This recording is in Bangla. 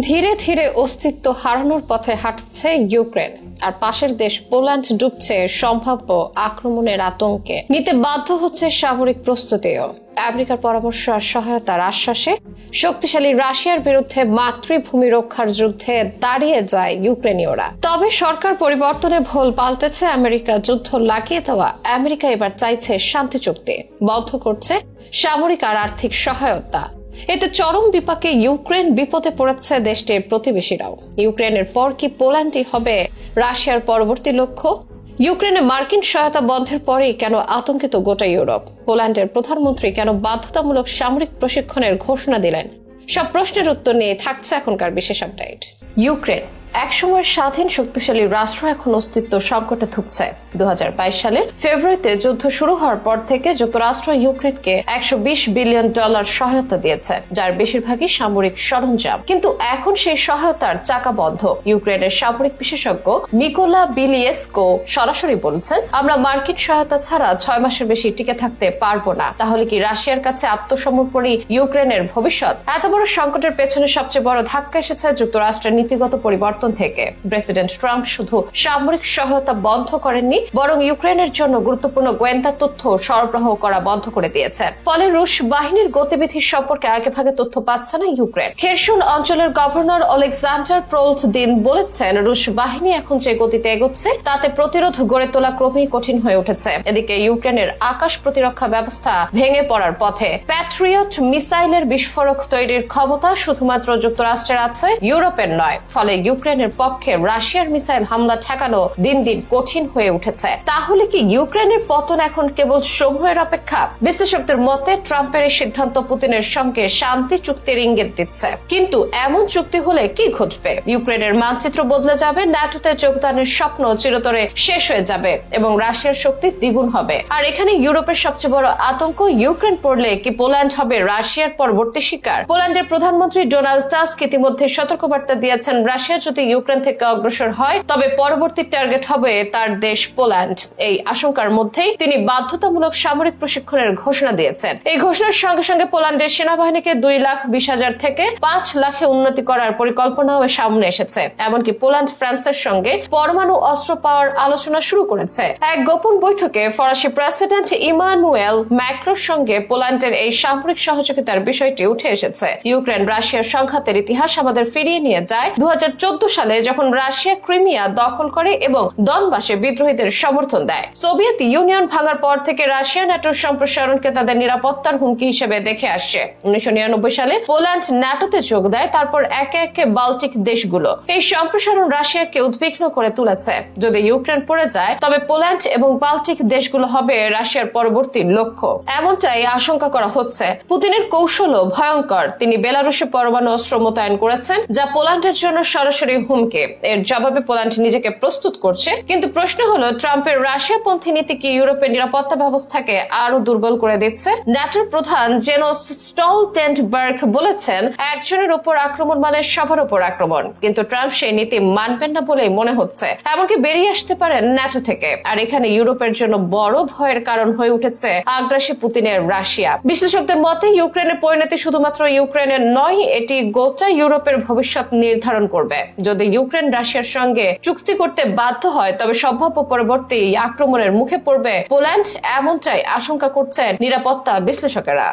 ধীরে ধীরে অস্তিত্ব হারানোর পথে হাঁটছে ইউক্রেন। আর পাশের দেশ পোল্যান্ড ডুবছে সম্ভাব্য আক্রমণের আতঙ্কে। নিতে বাধ্য হচ্ছে সামরিক প্রস্তুতিও। আমেরিকার পরামর্শ আর সহায়তার আশ্বাসে শক্তিশালী রাশিয়ার বিরুদ্ধে মাতৃভূমি রক্ষার যুদ্ধে দাঁড়িয়ে যায় ইউক্রেনীয়রা। তবে সরকার পরিবর্তনে ভুল পাল্টেছে আমেরিকা যুদ্ধ লাগিয়ে দেওয়া। আমেরিকা এবার চাইছে শান্তি চুক্তি। বন্ধ করছে সামরিক আর আর্থিক সহায়তা। এতে চরম বিপাকে ইউক্রেন বিপদে পড়েছে দেশটির প্রতিবেশীরাও। ইউক্রেনের পর কি পোল্যান্ডই হবে রাশিয়ার পরবর্তী লক্ষ্য? ইউক্রেনে মার্কিন সহায়তা বন্ধের পরেই কেন আতঙ্কিত গোটা ইউরোপ? পোল্যান্ডের প্রধানমন্ত্রী কেন বাধ্যতামূলক সামরিক প্রশিক্ষণের ঘোষণা দিলেন? সব প্রশ্নের উত্তর নিয়ে থাকছে এখনকার বিশেষ আপডেট। ইউক্রেন একসময় স্বাধীন শক্তিশালী রাষ্ট্র এখন অস্তিত্ব সংকটে ঢুকছে দু সালের ফেব্রুয়ারিতে যুদ্ধ শুরু হওয়ার পর থেকে যুক্তরাষ্ট্র ইউক্রেনকে একশো বিশ বিলিয়ন ডলার সহায়তা দিয়েছে, যার বেশিরভাগই সামরিক সরঞ্জাম। কিন্তু এখন সেই সহায়তার চাকা বন্ধ। ইউক্রেনের সামরিক বিশেষজ্ঞ নিকোলা বিলিয়েস্কো সরাসরি বলছেন, আমরা মার্কিন সহায়তা ছাড়া ছয় মাসের বেশি টিকে থাকতে পারব না। তাহলে কি রাশিয়ার কাছে আত্মসমর্পণই ইউক্রেনের ভবিষ্যৎ? এত বড় সংকটের পেছনে সবচেয়ে বড় ধাক্কা এসেছে যুক্তরাষ্ট্রের নীতিগত পরিবর্তন থেকে প্রেসিডেন্ট ট্রাম্প শুধু সামরিক সহায়তা বন্ধ করেননি, বরং ইউক্রেনের জন্য গুরুত্বপূর্ণ গোয়েন্দা তথ্য সরবরাহ করা বন্ধ করে দিয়েছেন ফলে রুশ বাহিনীর গতিবিধি সম্পর্কে আগেভাগে তথ্য পাচ্ছে না ইউক্রেন। খেরসুন অঞ্চলের গভর্নর অলেকজান্ডার প্রোলস দিন বলেছেন, রুশ বাহিনী এখন যে গতিতে এগোচ্ছে, তাতে প্রতিরোধ গড়ে তোলা ক্রমেই কঠিন হয়ে উঠেছে। এদিকে ইউক্রেনের আকাশ প্রতিরক্ষা ব্যবস্থা ভেঙে পড়ার পথে প্যাট্রিয়ট মিসাইলের বিস্ফোরক তৈরির ক্ষমতা শুধুমাত্র যুক্তরাষ্ট্রের আছে, ইউরোপের নয়। ফলে ইউক্রেনের পক্ষে রাশিয়ার মিসাইল হামলা ঠেকানো দিন দিন কঠিন হয়ে উঠেছে। তাহলে কি ইউক্রেনের পতন এখন কেবল সময়ের অপেক্ষা? বিশ্লেষকদের মতে, ট্রাম্পের এই সিদ্ধান্ত পুতিনের সঙ্গে শান্তি চুক্তির ইঙ্গিত দিচ্ছে। কিন্তু এমন চুক্তি হলে কি ঘটবে? ইউক্রেনের মানচিত্র বদলে যাবে, ন্যাটোতে যোগদানের স্বপ্ন চিরতরে শেষ হয়ে যাবে এবং রাশিয়ার শক্তি দ্বিগুণ হবে। আর এখানে ইউরোপের সবচেয়ে বড় আতঙ্ক, ইউক্রেন পড়লে কি পোল্যান্ড হবে রাশিয়ার পরবর্তী শিকার? পোল্যান্ডের প্রধানমন্ত্রী ডোনাল্ড টাস্ক ইতিমধ্যে সতর্কবার্তা দিয়েছেন রাশিয়া ইউক্রেন থেকে অগ্রসর হয়, তবে পরবর্তী টার্গেট হবে তার দেশ পোল্যান্ড। এই আশঙ্কার মধ্যেই তিনি বাধ্যতামূলক সামরিক প্রশিক্ষণের ঘোষণা দিয়েছেন। এই ঘোষণার সঙ্গে সঙ্গে পোল্যান্ডের সেনাবাহিনীকে দুই লাখ বিশ হাজার থেকে পাঁচ লাখে উন্নতি করার পরিকল্পনাও সামনে এসেছে। এমনকি পোল্যান্ড, ফ্রান্সের সঙ্গে পরমাণু অস্ত্র পাওয়ার আলোচনা শুরু করেছে। এক গোপন বৈঠকে ফরাসি প্রেসিডেন্ট ইমানুয়েল ম্যাক্রোর সঙ্গে পোল্যান্ডের এই সামরিক সহযোগিতার বিষয়টি উঠে এসেছে। ইউক্রেন, রাশিয়ার সংঘাতের ইতিহাস আমাদের ফিরিয়ে নিয়ে যায়। দু হাজার চোদ্দ সালে যখন রাশিয়া ক্রিমিয়া দখল করে এবং দনবাসে বিদ্রোহীদের সমর্থন দেয়, সোভিয়েত ইউনিয়ন ভাঙার পর থেকে রাশিয়া ন্যাটোর সম্প্রসারণকে তাদের নিরাপত্তার হুমকি হিসেবে দেখে আসছে। উনিশশো সালে পোল্যান্ড ন্যাটোতে যোগ দেয়, তারপর একে একে বাল্টিক দেশগুলো। এই সম্প্রসারণ রাশিয়াকে উদ্বিগ্ন করে তুলেছে। যদি ইউক্রেন পড়ে যায়, তবে পোল্যান্ড এবং বাল্টিক দেশগুলো হবে রাশিয়ার পরবর্তী লক্ষ্য। এমনটাই আশঙ্কা করা হচ্ছে। পুতিনের কৌশলও ভয়ঙ্কর। তিনি বেলারুশে পরমাণু অস্ত্র মোতায়েন করেছেন, যা পোল্যান্ডের জন্য সরাসরি হুমকি। এর জবাবে পোল্যান্ড নিজেকে প্রস্তুত করছে। কিন্তু প্রশ্ন হলো, ট্রাম্পের রাশিয়াপন্থী নীতি কি ইউরোপের নিরাপত্তা ব্যবস্থাকে আরও দুর্বল করে দিচ্ছে? ন্যাটোর প্রধান জেনোস স্টলটেন্টবার্গ বলেছেন, একজনের উপর আক্রমণ মানে সবার উপর আক্রমণ। কিন্তু ট্রাম্প সেই নীতি মানবেন না বলেই মনে হচ্ছে। এমনকি বেরিয়ে আসতে পারেন ন্যাটো থেকে। আর এখানে ইউরোপের জন্য বড় ভয়ের কারণ হয়ে উঠেছে আগ্রাসী পুতিনের রাশিয়া। বিশ্লেষকদের মতে, ইউক্রেনের পরিণতি শুধুমাত্র ইউক্রেনের নয়, এটি গোটা ইউরোপের ভবিষ্যৎ নির্ধারণ করবে। যদি ইউক্রেন রাশিয়ার সঙ্গে চুক্তি করতে বাধ্য হয়, তবে সম্ভাব্য পরবর্তী আক্রমণের মুখে পড়বে পোল্যান্ড, এমনটাই আশঙ্কা করছেন নিরাপত্তা বিশ্লেষকেরা।